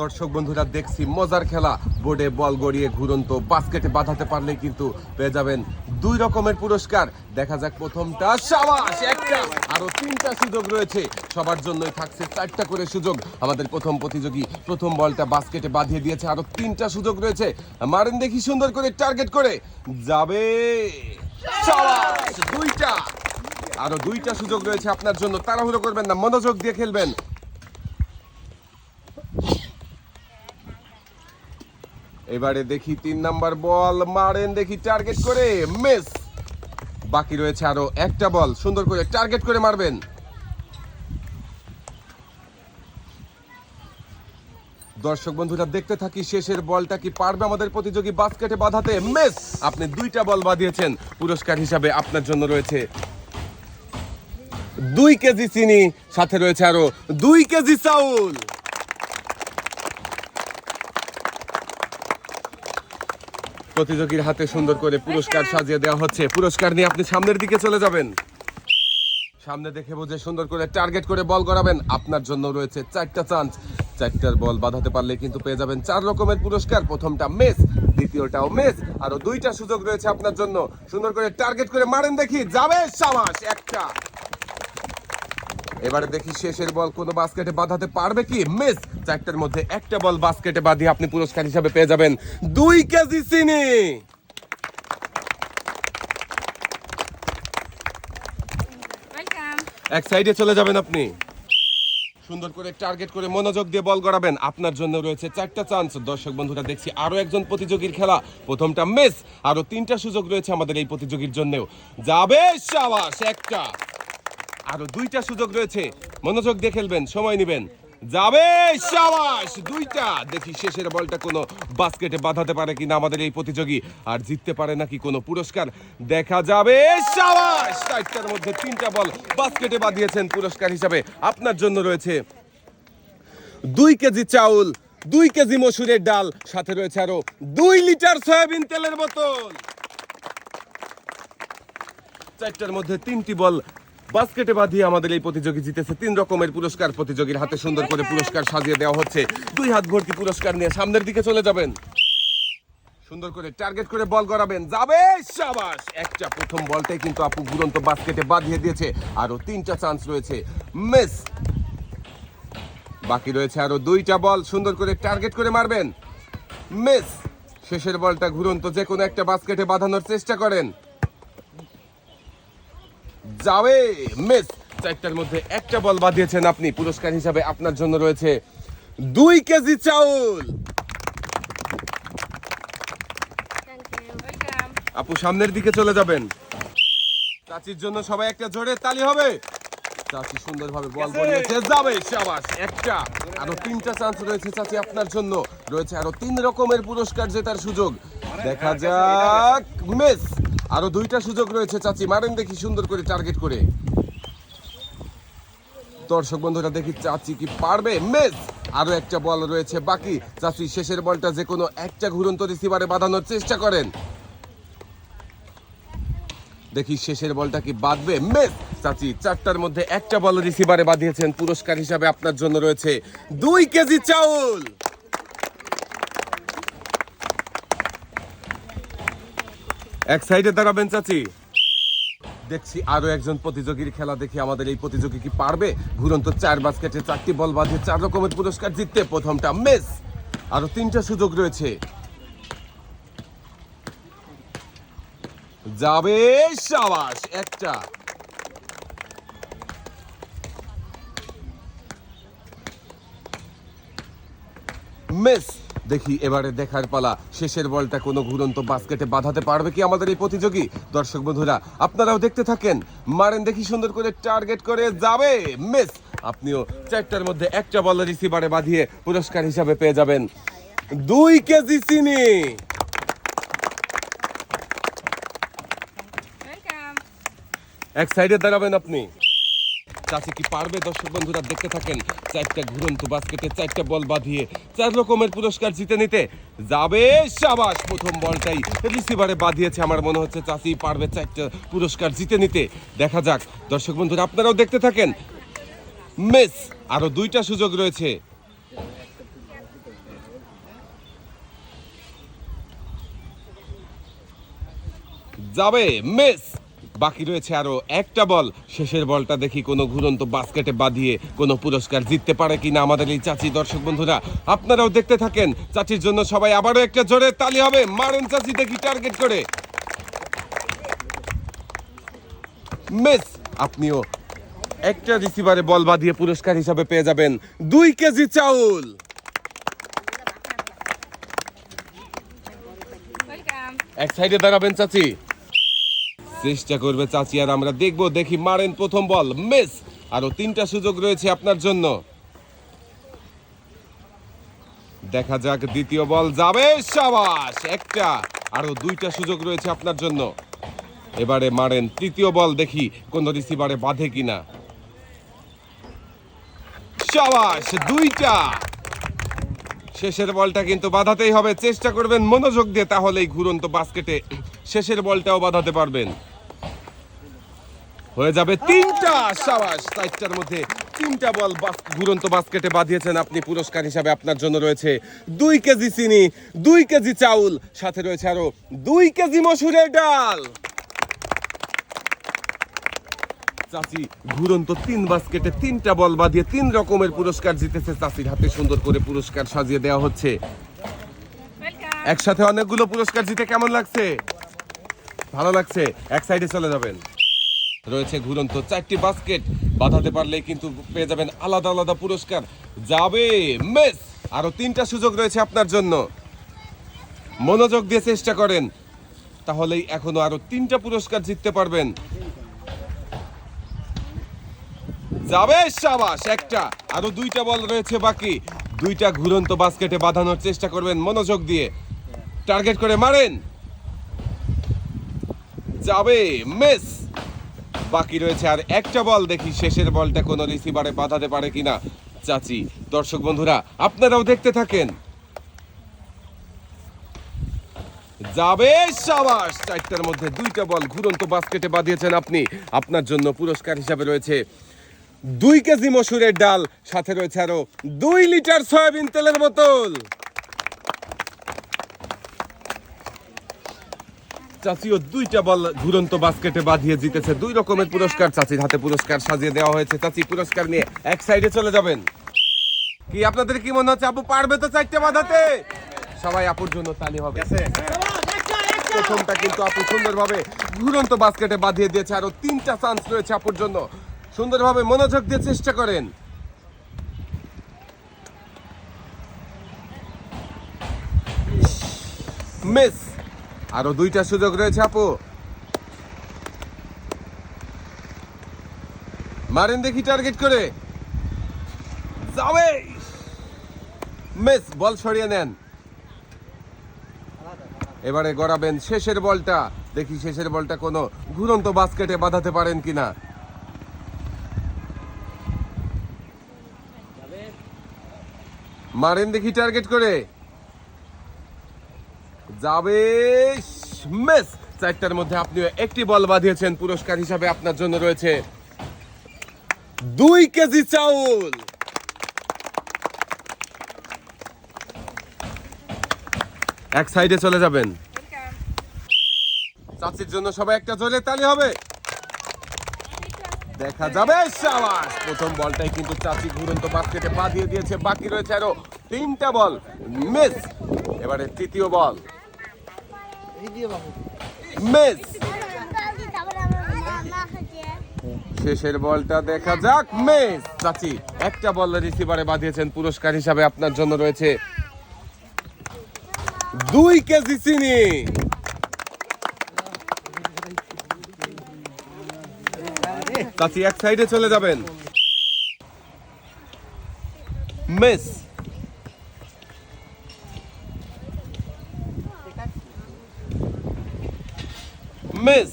দর্শক বন্ধুরা, দেখছি মজার খেলা। বোর্ডে বল গড়িয়ে ঘুরন্ত বাস্কেটে বাঁধাতে পারলে কিন্তু পেয়ে যাবেন দুই রকমের পুরস্কার। দেখা যাক প্রথমটা সাবাস, একটা আরও তিনটা সুযোগ রয়েছে। সবার জন্যই থাকছে চারটা করে সুযোগ। আমাদের প্রথম প্রতিযোগী প্রথম বলটা বাস্কেটে বাঁধিয়ে দিয়েছে আরও তিনটা সুযোগ রয়েছে। মারেন দেখি সুন্দর করে টার্গেট করে। যাবে দুইটা। আরও দুইটা সুযোগ রয়েছে আপনার জন্য। তাড়াহুড়ো করবেন না, মনোযোগ দিয়ে খেলবেন। এবারে দেখি তিন নাম্বার বল, মারেন দেখি টার্গেট করে মিস বাকি রয়েছে আরও একটা বল, সুন্দর করে টার্গেট করে মারবেন। দর্শক বন্ধুরা, দেখতে থাকি শেষের বলটা কি পারবে আমাদের প্রতিযোগী বাস্কেটে বাঁধাতে? মিস আপনি দুইটা বল বাঁধিয়েছেন, পুরস্কার হিসাবে আপনার জন্য রয়েছে। দুই কেজি চিনি, সাথে রয়েছে আরও দুই কেজি চাউল। প্রতিযোগীর হাতে সুন্দর করে পুরস্কার সাজিয়ে দেওয়া হচ্ছে। পুরস্কার নিয়ে আপনি সামনের দিকে চলে যাবেন। সামনে দেখে বুঝে সুন্দর করে টার্গেট করে বল করাবেন আপনার জন্য রয়েছে চারটা চান্স। চারটার বল বাঁধাতে পারলে কিন্তু পেয়ে যাবেন চার রকমের পুরস্কার। প্রথমটা মেস, দ্বিতীয়টাও মেস। আরও দুইটা সুযোগ রয়েছে আপনার জন্য। সুন্দর করে টার্গেট করে মারেন দেখি। যাবে সাবাস, একটা। এবারে দেখি শেষের বল কোনো বাস্কেটে বাঁধাতে পারবে কি? মিস চারটার মধ্যে একটা বল বাস্কেটে বাঁধিয়ে আপনি পুরস্কার হিসাবে পেয়ে যাবেন। দুই কেজি চিনি। এক সাইডে চলে যাবেন আপনি। সুন্দর করে টার্গেট করে মনোযোগ দিয়ে বল গড়াবেন। আপনার জন্য রয়েছে চারটা চান্স দর্শক বন্ধুরা দেখছি আরও একজন প্রতিযোগীর খেলা। প্রথমটা মিস আরও তিনটা সুযোগ রয়েছে আমাদের এই প্রতিযোগীর জন্যও। যাবে সাবাস একটা। আরও দুইটা সুযোগ রয়েছে। মনোযোগ দিয়ে খেলবেন, সময় নেবেন। যাবে সাবাস! দুইটা! দেখি শেষের বলটা কোনো বাস্কেটে বাঁধাতে পারে কিনা আমাদের এই প্রতিযোগী। আর জিততে পারে নাকি কোনো পুরস্কার? দেখা যাবে সাবাস! চারটার মধ্যে তিনটা বল বাস্কেটে বাঁধিয়েছেন পুরস্কার হিসাবে। আপনার জন্য রয়েছে দুই কেজি চাউল, দুই কেজি মসুরের ডাল, সাথে রয়েছে আরও দুই লিটার সয়াবিন তেলের বোতল। চারটার মধ্যে তিনটি বল বাস্কেটে বাঁধিয়ে আমাদের এই প্রতিযোগী জিতেছে। তিন রকমের পুরস্কার প্রতিযোগীর হাতে সুন্দর করে পুরস্কার সাজিয়ে দেওয়া হচ্ছে। দুই হাত ভর্তি পুরস্কার নিয়ে সামনের দিকে চলে যাবেন। সুন্দর করে টার্গেট করে বল করাবেন যাবে সাবাস! একটা প্রথম বলটাই কিন্তু আপু ঘুরন্ত বাস্কেটে বাঁধিয়ে দিয়েছে। আরও তিনটা চান্স রয়েছে। মিস! বাকি রয়েছে আরও দুইটা বল। সুন্দর করে টার্গেট করে মারবেন। মিস! শেষের বলটা ঘুরন্ত যে কোনো একটা বাস্কেটে বাঁধানোর চেষ্টা করেন। যাবে। মিস চারটার মধ্যে একটা বল বাঁধিয়েছেন আপনি। পুরস্কার হিসাবে আপনার জন্য রয়েছে দুই কেজি চাউল। আপু সামনের দিকে চলে যাবেন। চাচির জন্য সবাই একটা জোরে তালি হবে। চাচি সুন্দরভাবে বল বলিয়েছে যাবে সাবাস একটা। আরও তিনটা চান্স রয়েছে চাচি আপনার জন্য। রয়েছে আরও তিন রকমের পুরস্কার জেতার সুযোগ। দেখা যাক মিস। আরও দুইটা সুযোগ রয়েছে, চাচি। মারেন দেখি সুন্দর করে টার্গেট করে। দর্শক বন্ধুরা, দেখি চাচি কি পারবে? মিস আরও একটা বল রয়েছে বাকি। চাচি, শেষের বলটা যে কোনো একটা ঘুরন্ত রিসিভারে বাঁধানোর চেষ্টা করেন। দেখি শেষের বলটা কি বাঁধবে? মিস চাচি, চারটার মধ্যে একটা বল রিসিভারে বাঁধিয়েছেন। পুরস্কার হিসাবে আপনার জন্য রয়েছে দুই কেজি চাউল। এক সাইডে দাঁড়াবেন, চাচি। দেখছি আরও একজন প্রতিযোগীর খেলা দেখি আমাদের এই প্রতিযোগী কি পারবে? ঘুরন্ত চার বাস্কেটে চারটি বল বাঁধিয়ে চার রকমের পুরস্কার জিততে প্রথমটা মিস। আরও তিনটা সুযোগ রয়েছে। যাবে সাবাস, একটা। মিস। দেখি এবারে দেখার পালা। শেষের বলটা কোনো ঘুরন্ত বাস্কেটে বাঁধাতে পারবে কি আমাদের এই প্রতিযোগী? দর্শক বন্ধুরা আপনারাও দেখতে থাকেন। মারেন দেখি সুন্দর করে টার্গেট করে যাবে। মিস আপনিও চারটার মধ্যে একটা বল রিসিভারে বাঁধিয়ে পুরস্কার হিসাবে পেয়ে যাবেন। দুই কেজি চিনি। এক সাইডে দাঁড়াবেন আপনি। চাষি কি পারবে? দর্শক বন্ধুরা, দেখতে থাকেন, চারটা ঘুরন্ত বাস্কেটে চারটা বল বাঁধিয়ে চার রকমের পুরস্কার জিতে নিতে যাবে সাবাস। প্রথম বলটাই রিসিভারে বাঁধিয়েছে, আমার মনে হচ্ছে চাষি পারবে চারটা পুরস্কার জিতে নিতে। দেখা যাক, দর্শক বন্ধুরা, আপনারাও দেখতে থাকেন। মেস আরও দুইটা সুযোগ রয়েছে। যাবে মেস। বাকি রয়েছে আরও একটা বল। শেষের বলটা দেখি কোনো ঘুরন্ত বাস্কেটে বাঁধিয়ে কোনো পুরস্কার জিততে পারে কিনা আমাদের এই চাচি দর্শক বন্ধুরা। আপনারাও দেখতে থাকেন, চাচির জন্য সবাই আবারও একটা জোরে তালি হবে। মারেন চাচি দেখি টার্গেট করে। মিস, আপনিও একটা রিসিভারে বল বাঁধিয়ে পুরস্কার হিসাবে পেয়ে যাবেন। দুই কেজি চাউল। এক সাইডে দাঁড়াবেন, চাচি। চেষ্টা করবে চাচি, আর আমরা দেখব, দেখি মারেন প্রথম বল। মিস! আরও তিনটা সুযোগ রয়েছে আপনার জন্য। দেখা যাক দ্বিতীয় বল যাবে, সাবাস! একটা, আরও দুইটা সুযোগ রয়েছে আপনার জন্য। এবারে মারেন তৃতীয় বল, দেখি কোন রিসিভারে বাঁধে কিনা। সাবাস, দুইটা! শেষের বলটা কিন্তু বাধাতেই হবে। চেষ্টা করবেন মনোযোগ দিয়ে তাহলেই ঘুরন্ত বাস্কেটে শেষের বলটাও বাঁধাতে পারবেন। হয়ে যাবে তিনটা সাবাস। চারটার মধ্যে তিনটা বল ঘুরন্ত বাস্কেটে বাঁধিয়েছেন আপনি। পুরস্কার হিসাবে আপনার জন্য রয়েছে দুই কেজি চিনি, দুই কেজি চাউল, সাথে রয়েছে আরও দুই কেজি মসুরের ডাল। চাচি ঘুরন্ত তিন বাস্কেটে তিনটা বল বাঁধিয়ে তিন রকমের পুরস্কার জিতেছে চাচির হাতে। সুন্দর করে পুরস্কার সাজিয়ে দেওয়া হচ্ছে। একসাথে অনেকগুলো পুরস্কার জিতে কেমন লাগছে? ভালো লাগছে? এক সাইডে চলে যাবেন। রয়েছে ঘুরন্ত চারটি বাস্কেট। বাঁধাতে পারলে কিন্তু পেয়ে যাবেন আলাদা আলাদা পুরস্কার। যাবে মেস! আরও তিনটা সুযোগ রয়েছে আপনার জন্য। মনোযোগ দিয়ে চেষ্টা করেন। তাহলেই এখনও আরও তিনটা পুরস্কার জিততে পারবেন। যাবে সাবাস, একটা। আরও দুইটা বল রয়েছে বাকি। দুইটা ঘুরন্ত বাস্কেটে বাঁধানোর চেষ্টা করবেন মনোযোগ দিয়ে। টার্গেট করে মারেন। যাবে মিস। বাকি রয়েছে আর একটা বল, দেখি শেষের বলটা কোনো রিসিভারে বাঁধাতে পারে কিনা। চাচি, দর্শক বন্ধুরা, আপনারাও দেখতে থাকেন। যাবে সাবাস। চারটার মধ্যে দুইটা বল ঘুরন্ত বাস্কেটে বাঁধিয়েছেন আপনি। আপনার জন্য পুরস্কার হিসাবে রয়েছে দুই কেজি মসুরের ডাল সাথে রয়েছে আরও দুই লিটার সয়াবিন তেলের বোতল। চাচিও দুইটা বল ঘুরন্ত বাস্কেটে বাঁধিয়ে জিতেছে দুই রকমের পুরস্কার। চাচির হাতে পুরস্কার সাজিয়ে দেওয়া হয়েছে। চাচি পুরস্কার নিয়ে এক সাইডে চলে যাবেন। কি আপনাদের কি মনে হচ্ছে? আপু পারবে তো চারটে বাঁধাতে? সবাই আপুর জন্য তালি হবে। প্রথমটা কিন্তু আপু সুন্দরভাবে ঘুরন্ত বাস্কেটে বাঁধিয়ে দিয়েছে। আরও তিনটা চান্স রয়েছে আপুর জন্য। সুন্দরভাবে মনোযোগ দিয়ে চেষ্টা করেন। মিস, আরও দুইটা সুযোগ রয়েছে, আপু। মারেন দেখি টার্গেট করে। যাবে। মিস, বল সরিয়ে নেন। এবারে গড়াবেন শেষের বলটা। দেখি শেষের বলটা কোনো ঘুরন্ত বাস্কেটে বাঁধাতে পারেন কিনা। মারেন দেখি টার্গেট করে। যাবে মিস। চারটার মধ্যে আপনি একটি বল বাঁধিয়েছেন পুরস্কার হিসাবে আপনার জন্য রয়েছে দুই কেজি চাউল। এক সাইডে চলে যাবেন. চাচির জন্য সবাই একটা জোরে তালি হবে। দেখা যাবে, সাবাস। প্রথম বলটাই কিন্তু চাচি ঘুরন্ত বাস্কেটে পা দিয়ে দিয়েছে, বাকি রয়েছে আরও তিনটা বল। মিস, এবারে তৃতীয় বল। মিস। শেষের বলটা দেখা যাক, মিস। চাচি, একটা বল রিসিভারে বাঁধিয়েছেন, পুরস্কার হিসাবে আপনার জন্য রয়েছে দুই কেজি চিনি। চাচি এক সাইডে চলে যাবেন। মিস। মিস।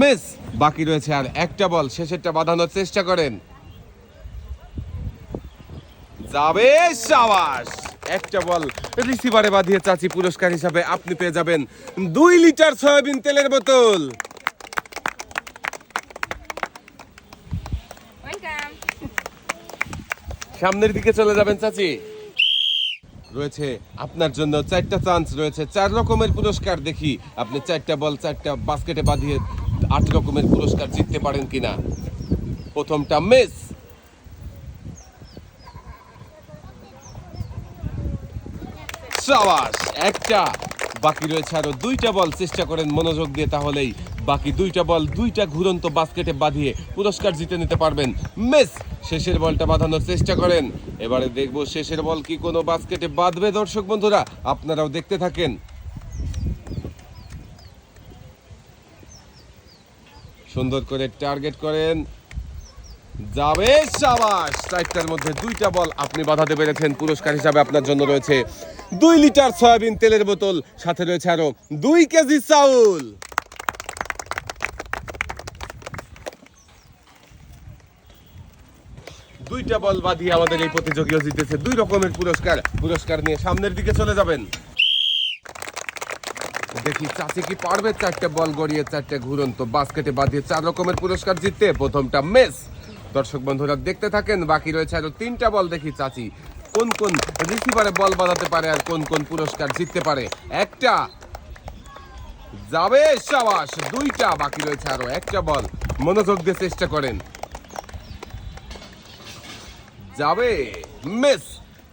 মিস, বাকি রয়েছে আর একটা বল, শেষেরটা বাঁধানোর চেষ্টা করেন। যাবে সাবাস। একটা বল রিসিভারে বাঁধিয়ে চাচি পুরস্কার হিসাবে আপনি পেয়ে যাবেন দুই লিটার সয়াবিন তেলের বোতল। সামনের দিকে চলে যাবেন চাচি। রয়েছে আপনার জন্য চারটা চান্স রয়েছে চার রকমের পুরস্কার। দেখি আপনি চারটা বল চারটা বাস্কেটে বাঁধিয়ে আট রকমের পুরস্কার জিততে পারেন কিনা। প্রথমটা মিস সাবাস একটা। বাকি রয়েছে আরও দুইটা বল। চেষ্টা করেন মনোযোগ দিয়ে তাহলেই বাকি দুইটা বল দুইটা ঘুরন্ত বাস্কেটে বাঁধিয়ে পুরস্কার জিতে নিতে পারবেন। মিস, শেষের বলটা বাঁধানোর চেষ্টা করেন। এবারে দেখব শেষের বল কি কোনো বাস্কেটে বাঁধবে দর্শক বন্ধুরা। আপনারাও দেখতে থাকেন। সুন্দর করে টার্গেট করেন। যাবে সাবাস চারটার মধ্যে দুইটা বল আপনি বাধাতে পেরেছেন। পুরস্কার হিসাবে আপনার জন্য রয়েছে দুই লিটার সয়াবিন তেলের বোতল, সাথে রয়েছে আরও দুই কেজি চাউল। দুইটা বল বাঁধিয়ে আমাদের এই প্রতিযোগীও জিতেছে। দুই রকমের পুরস্কার। পুরস্কার নিয়ে সামনের দিকে চলে যাবেন। দেখি চাচি কি পারবে? চারটে বল গড়িয়ে চারটে ঘুরন্ত বাস্কেটে বাঁধিয়ে চার রকমের পুরস্কার জিততে। প্রথমটা মেস। দর্শক বন্ধুরা দেখতে থাকেন, বাকি রয়েছে আরও তিনটা বল। দেখি চাচি কোন কোন রিসিভারে বল বাঁধাতে পারে আর কোন কোন পুরস্কার জিততে পারে? একটা যাবে সাবাস, দুইটা বাকি রয়েছে আরও। একটা বল। মনোযোগ দিয়ে চেষ্টা করেন। যাবে মিস।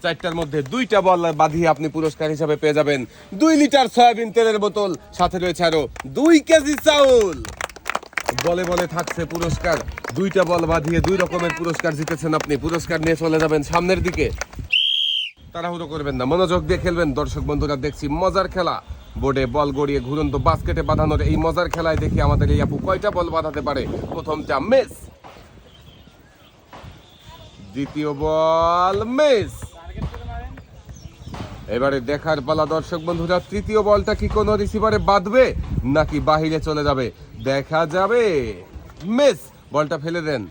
চারটার মধ্যে দুইটা বল বাঁধিয়ে আপনি পুরস্কার হিসাবে পেয়ে যাবেন। দুই লিটার সয়াবিন তেলের বোতল, সাথে রয়েছে আরও দুই কেজি চাউল। বলে বলে থাকছে পুরস্কার। দুইটা বল বাঁধিয়ে দুই রকমের পুরস্কার জিতেছেন আপনি। পুরস্কার নিয়ে চলে যাবেন সামনের দিকে। তাড়াহুড়ো করবেন না। মনোযোগ দিয়ে খেলবেন। দর্শক বন্ধুরা, দেখছি মজার খেলা। বোর্ডে বল গড়িয়ে ঘুরন্ত বাস্কেটে বাঁধানোর এই মজার খেলায় দেখি আমাদের এই আপু কয়টা বল বাঁধাতে পারে। প্রথমটা মিস। দ্বিতীয় বল মিস। এবারে দেখার পালা দর্শক বন্ধুরা, তৃতীয় বলটা কি কোনো রিসিভারে বাঁধবে নাকি বাহিরে চলে যাবে? দেখা যাবে। মিস, বলটা ফেলে দেন।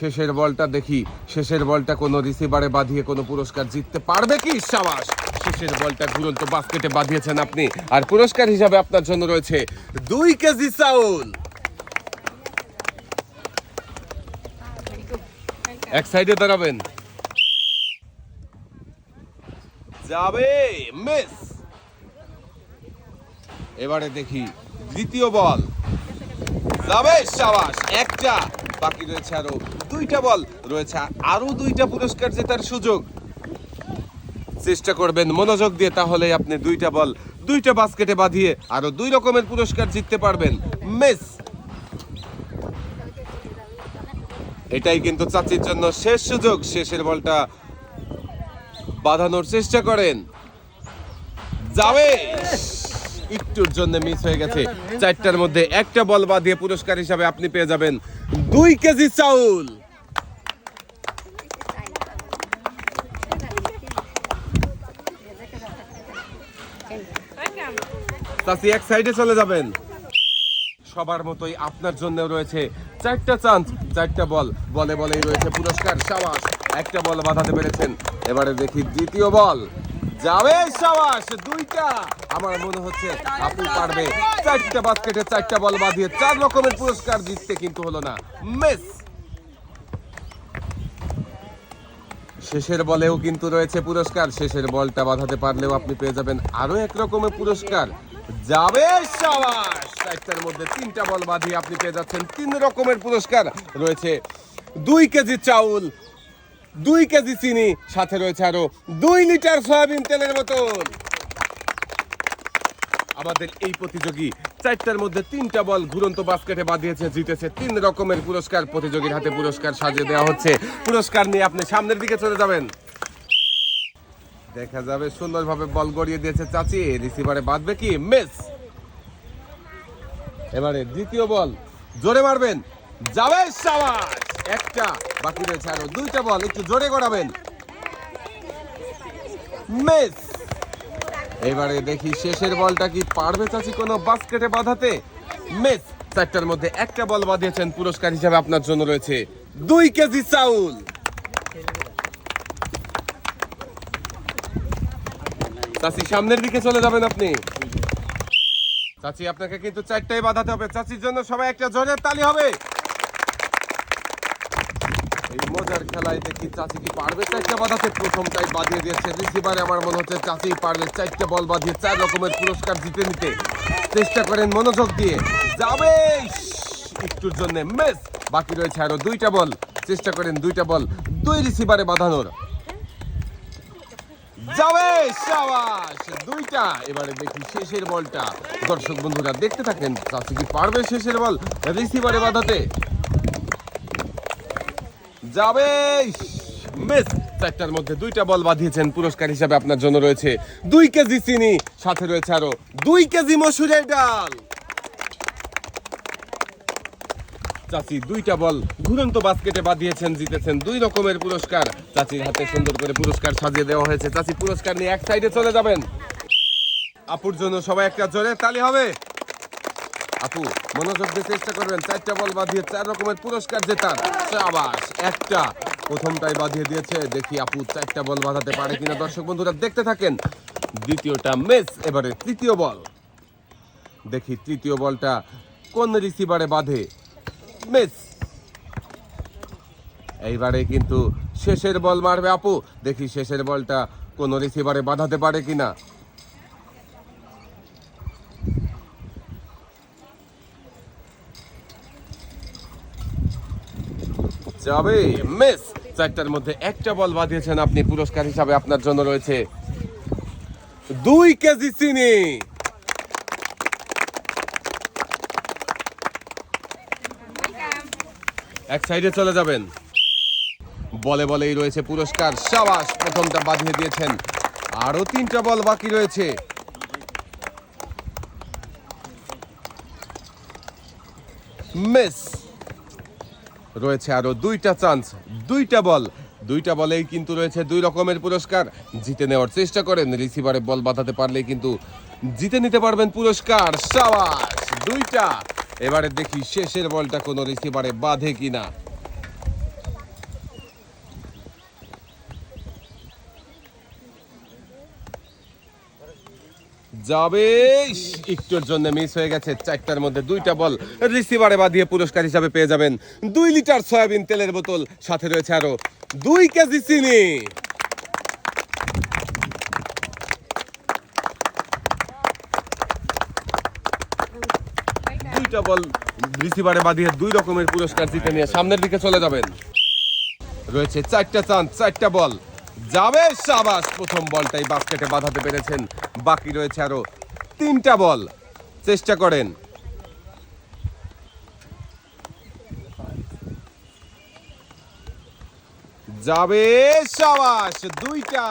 শেষের বলটা দেখি। শেষের বলটা কোনো রিসিভারে বাঁধিয়ে কোনো পুরস্কার জিততে পারবে কি? সাবাস! শেষের বলটা ঘুরন্ত বাস্কেটে বাঁধিয়েছেন আপনি। আর পুরস্কার হিসাবে আপনার জন্য রয়েছে দুই কেজি চাউল। এক সাইডে দাঁড়াবেন। যাবে মিস এবারে দেখি, দ্বিতীয় বল। যাবে সাবাস, একটা। বাকি রয়েছে আরও দুইটা বল। রয়েছে আরও দুইটা পুরস্কার জেতার সুযোগ। চেষ্টা করবেন মনোযোগ দিয়ে তাহলে আপনি দুইটা বল, দুইটা বাস্কেটে বাঁধিয়ে আরও দুই রকমের পুরস্কার জিততে পারবেন। মিস। এটাই কিন্তু চাচির জন্য শেষ সুযোগ। শেষের বলটা বাঁধানোর চেষ্টা করেন। যাবে একটুর জন্য মিস হয়ে গেছে। চারটার মধ্যে একটা বল বাঁধিয়ে পুরস্কার হিসাবে আপনি পেয়ে যাবেন দুই কেজি চাউল। চাচি, এক সাইডে চলে যাবেন। সবার মতোই আপনার জন্য রয়েছে চারটা চান্স চারটা বল। বলে বলেই রয়েছে পুরস্কার, সাবাস। একটা বল বাঁধাতে পেরেছেন। এবারে দেখি দ্বিতীয় বল। যাবে সাবাস, দুইটা। আমার মনে হচ্ছে আপনি পারবে। চারটা বাস্কেটে চারটা বল বাঁধিয়ে চার রকমের পুরস্কার জিততে কিন্তু হলো না। মিস। শেষের বলেও কিন্তু রয়েছে পুরস্কার। শেষের বলটা বাঁধাতে পারলেও আপনি পেয়ে যাবেন আরও এক রকমের পুরস্কার। যাবে সাবাস। চারটার মধ্যে তিনটা বল বাঁধিয়ে আপনি পেয়ে যাচ্ছেন তিন রকমের পুরস্কার। রয়েছে দুই কেজি চাউল দুই কেজি চিনি সাথে রয়েছে আরও দুই লিটার সয়াবিন তেলের বোতল। আমাদের এই প্রতিযোগী চারটার মধ্যে তিনটা বল ঘুরন্ত বাস্কেটে বাঁধিয়েছে, জিতেছে। তিন রকমের পুরস্কার প্রতিযোগীর হাতে পুরস্কার সাজিয়ে দেওয়া হচ্ছে। পুরস্কার নিয়ে আপনি সামনের দিকে চলে যাবেন। দেখা যাবে, সুন্দরভাবে বল গড়িয়ে দিয়েছে চাচি। রিসিভারে বাঁধবে কি? মিস! এবারে দ্বিতীয় বল। জোরে মারবেন। যাবে সাবাস! একটা, বাকি রয়েছে আরও দুইটা বল, একটু জোরে গড়াবেন। মিস। এবারে দেখি শেষের বলটা কি পারবে চাচি কোনো বাস্কেটে বাঁধাতে? মিস, চারটার মধ্যে একটা বল বাঁধিয়েছেন পুরস্কার হিসাবে আপনার জন্য রয়েছে দুই কেজি চাউল। চাচি, সামনের দিকে চলে যাবেন আপনি। চাচি, আপনাকে কিন্তু চারটাই বাঁধাতে হবে। চাচির জন্য সবাই একটা জোরের তালি হবে। মজার খেলায় দেখি চাচি কি পারবে? চারটা বাঁধাতে প্রথমটাই বাঁধিয়ে দিয়েছে রিসিভারে আমার মনে হচ্ছে চাচি পারবে চারটা বল বাঁধিয়ে চার রকমের পুরস্কার জিতে নিতে চেষ্টা করেন মনোযোগ দিয়ে। যাবে! একটুর জন্য মিস! বাকি রয়েছে আরও দুইটা বল। চেষ্টা করেন দুইটা বল দুই রিসিভারে বাঁধানোর। দুইটা! এবারে দেখি শেষের বলটা। দর্শক বন্ধুরা, দেখতে থাকেন, চাচি কি পারবে শেষের বল রিসিভারে বাঁধাতে? যাবে মিস, চারটার মধ্যে দুইটা বল বাঁধিয়েছেন পুরস্কার হিসাবে আপনার জন্য রয়েছে দুই কেজি চিনি, সাথে রয়েছে আরও দুই কেজি মসুরের ডাল। চাচি, দুইটা বল ঘুরন্ত বাস্কেটে বাঁধিয়েছেন, জিতেছেন দুই রকমের পুরস্কার। চাচির হাতে সুন্দর করে পুরস্কার সাজিয়ে দেওয়া হয়েছে। চাচি, পুরস্কার নিয়ে এক সাইডে চলে যাবেন। আপুর জন্য সবাই একটা জোরে তালি হবে। আপু, মনোযোগ দিয়ে চেষ্টা করবেন। চারটা বল বাঁধিয়ে চার রকমের পুরস্কার জেতার। আবাস একটা। প্রথমটাই বাঁধিয়ে দিয়েছে। দেখি আপু, চারটা বল বাঁধাতে পারে কিনা? দর্শক বন্ধুরা, দেখতে থাকেন। দ্বিতীয়টা মিস, এবারে তৃতীয় বল। দেখি তৃতীয় বলটা কোন রিসিভারে বাঁধে? মিস। এইবারে কিন্তু শেষের বল মারবে আপু। দেখি শেষের বলটা কোন রিসিভারে বাঁধাতে পারে কিনা? যাবে। মিস, চারটার মধ্যে একটা বল বাঁধিয়েছেন আপনি, পুরস্কার হিসাবে আপনার জন্য রয়েছে দুই কেজি চিনি। এক সাইডে চলে যাবেন। বলে বলেই রয়েছে পুরস্কার, সাবাস, প্রথমটা বাঁধিয়ে দিয়েছেন। আরও তিনটা বল বাকি রয়েছে। মিস রয়েছে আরও দুইটা চান্স দুইটা বল দুইটা বলেই কিন্তু রয়েছে দুই রকমের পুরস্কার। জিতে নেওয়ার চেষ্টা করেন রিসিভারে বল বাঁধাতে পারলেই কিন্তু জিতে নিতে পারবেন পুরস্কার। সাবাস, দুইটা। এবারে দেখি শেষের বলটা কোনো রিসিভারে বাঁধে কিনা। যাবে। একটুর জন্য মিস হয়ে গেছে। চারটার মধ্যে দুইটা বল রিসিভারে বাঁধিয়ে পুরস্কার হিসাবে পেয়ে যাবেন। দুই লিটার সয়াবিন তেলের বোতল সাথে রয়েছে আরও দুই কেজি চিনি। দুইটা বল রিসিভারে বাঁধিয়ে দুই রকমের পুরস্কার জিতে নিয়ে সামনের দিকে চলে যাবেন। রয়েছে চারটা চান্স, চারটা বল। যাবে সাবাস প্রথম বলটাই বাস্কেটে বাঁধাতে পেরেছেন। বাকি রয়েছে আরও তিনটা বল। চেষ্টা করেন। যাবে সাবাস দুইটা।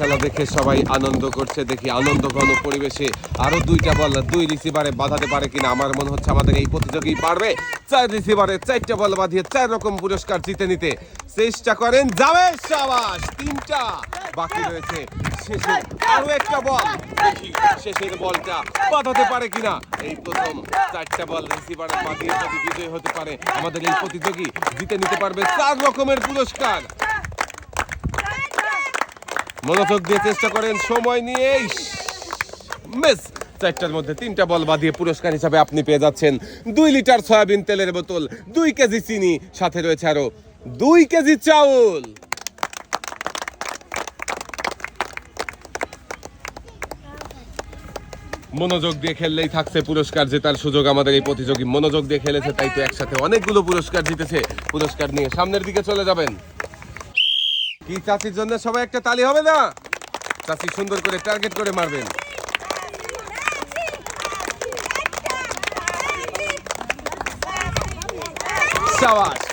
খেলা দেখে সবাই আনন্দ করছে, দেখি আনন্দ ঘন পরিবেশে আরও দুইটা বল, দুই রিসিভারে বাঁধাতে পারে কিনা, আমার মনে হচ্ছে আমাদের এই প্রতিযোগী পারবে চার রিসিভারে চারটা বল বাঁধিয়ে চার রকম পুরস্কার জিতে নিতে চেষ্টা করেন যাবে সাবাস, তিনটা বাকি রয়েছে। শেষের আরও একটা বল, দেখি শেষের বলটা বাঁধাতে পারে কিনা। এই প্রথম চারটা বল রিসিভারে বাঁধিয়ে যদি বিজয় হতে পারে, আমাদের এই প্রতিযোগী জিতে নিতে পারবে চার রকমের পুরস্কার। মনোযোগ দিয়ে চেষ্টা করেন, সময় নিয়ে মিস, চারটার মধ্যে তিনটা বল বাঁধিয়ে পুরস্কার হিসাবে আপনি পেয়ে যাচ্ছেন। দুই লিটার সয়াবিন তেলের বোতল, দুই কেজি চিনি, সাথে রয়েছে আরও দুই কেজি চাউল। মনোযোগ দিয়ে খেললেই থাকছে পুরস্কার জেতার সুযোগ আমাদের এই প্রতিযোগী মনোযোগ দিয়ে খেলেছে, তাই তো একসাথে অনেকগুলো পুরস্কার জিতেছে। পুরস্কার নিয়ে সামনের দিকে চলে যাবেন। কি চাচির জন্য সবাই একটা তালি হবে না? চাচি সুন্দর করে টার্গেট করে মারবেন।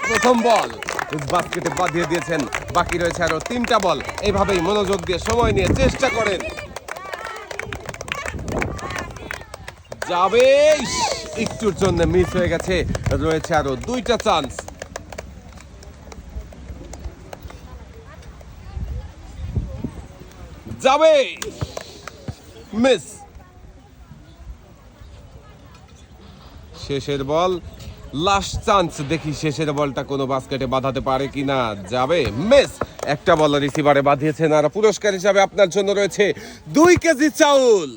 প্রথম বল। বাস্কেটে বাঁধিয়ে দিয়েছেন। বাকি রয়েছে আরও তিনটা বল। এইভাবেই মনোযোগ দিয়ে সময় নিয়ে চেষ্টা করেন। যাবে একটুর জন্য মিস হয়ে গেছে। রয়েছে আরও দুইটা চান্স যাবে। মিস। শেষের বল লাস্ট চান্স। দেখি শেষের বলটা কোনো বাস্কেটে বাঁধাতে পারে কিনা। যাবে। মিস একটা বল রিসিভারে বাঁধিয়েছেন আর পুরস্কার হিসাবে আপনার জন্য রয়েছে দুই কেজি চাউল.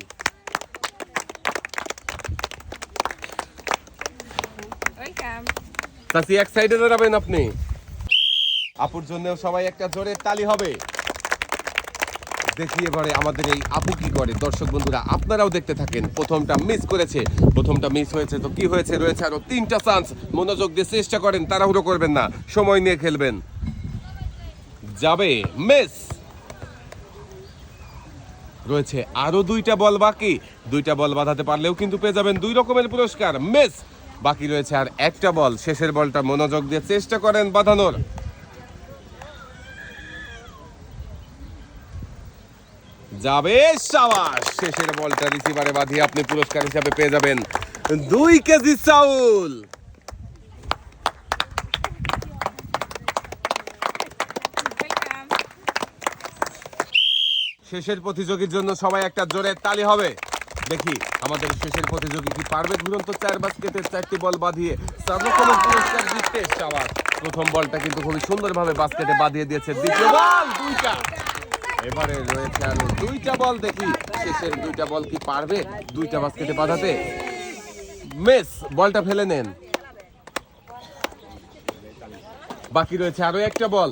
এক সাইডে দাঁড়াবেন আপনি। আপুর জন্য সবাই একটা জোরে তালি হবে। দেখি এবারে আমাদের এই আপু কি করে? দর্শক বন্ধুরা, আপনারাও দেখতে থাকেন। প্রথমটা মিস করেছে। প্রথমটা মিস হয়েছে তো কি হয়েছে? রয়েছে আরও তিনটা চান্স মনোযোগ দিয়ে চেষ্টা করেন, তাড়াহুড়ো করবেন না। সময় নিয়ে খেলবেন। যাবে। মিস রয়েছে আরও দুইটা বল বাকি। দুইটা বল বাঁধাতে পারলেও কিন্তু পেয়ে যাবেন দুই রকমের পুরস্কার। মিস বাকি রয়েছে আর একটা বল। শেষের বলটা মনোযোগ দিয়ে চেষ্টা করেন বাঁধানোর। যাবে সাবাস। শেষের বলটা রিসিভারে বাঁধিয়ে আপনি পুরস্কার হিসাবে পেয়ে যাবেন দুই কেজি চাউল। শেষের প্রতিযোগীর জন্য সবাই একটা জোরে তালি হবে। দেখি, আমাদের শেষের প্রতিযোগী কি পারবে? ঘুরন্ত চার বাস্কেটের চারটি বল বাঁধিয়ে চার পুরস্কার জিততে সাবাস। প্রথম বলটা কিন্তু খুবই সুন্দরভাবে বাস্কেটে বাঁধিয়ে দিয়েছে। দ্বিতীয় বল, দুইটা। এবারে রয়েছে আরও দুইটা বল দেখি। শেষের দুইটা বল কি পারবে? দুইটা বাস্কেটে বাঁধাতে। মিস, বলটা ফেলে নেন। বাকি রয়েছে আরও একটা বল।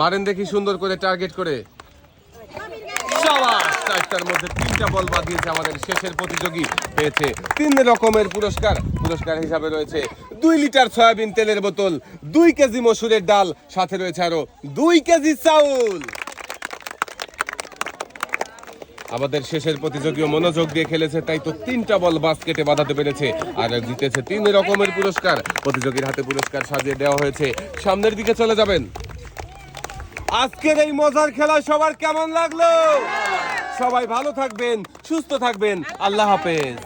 মারেন দেখি সুন্দর করে টার্গেট করে। চারটার মধ্যে তিনটা বল আমাদের শেষের প্রতিযোগী। পেয়েছে তিন রকমের পুরস্কার। পুরস্কার হিসাবে রয়েছে দুই লিটার সয়াবিন তেলের বোতল, দুই কেজি মসুরের ডাল, সাথে রয়েছে আরও দুই কেজি চাউল। আমাদের শেষের প্রতিযোগীও মনোযোগ দিয়ে খেলেছে, তাই তো তিনটা বল বাস্কেটে বাঁধাতে পেরেছে, আর জিতেছে তিন রকমের পুরস্কার। প্রতিযোগীর হাতে পুরস্কার সাজিয়ে দেওয়া হয়েছে। সামনের দিকে চলে যাবেন। আজকের এই মজার খেলা সবার কেমন লাগল? সবাই ভালো থাকবেন, সুস্থ থাকবেন, আল্লাহ হাফেজ।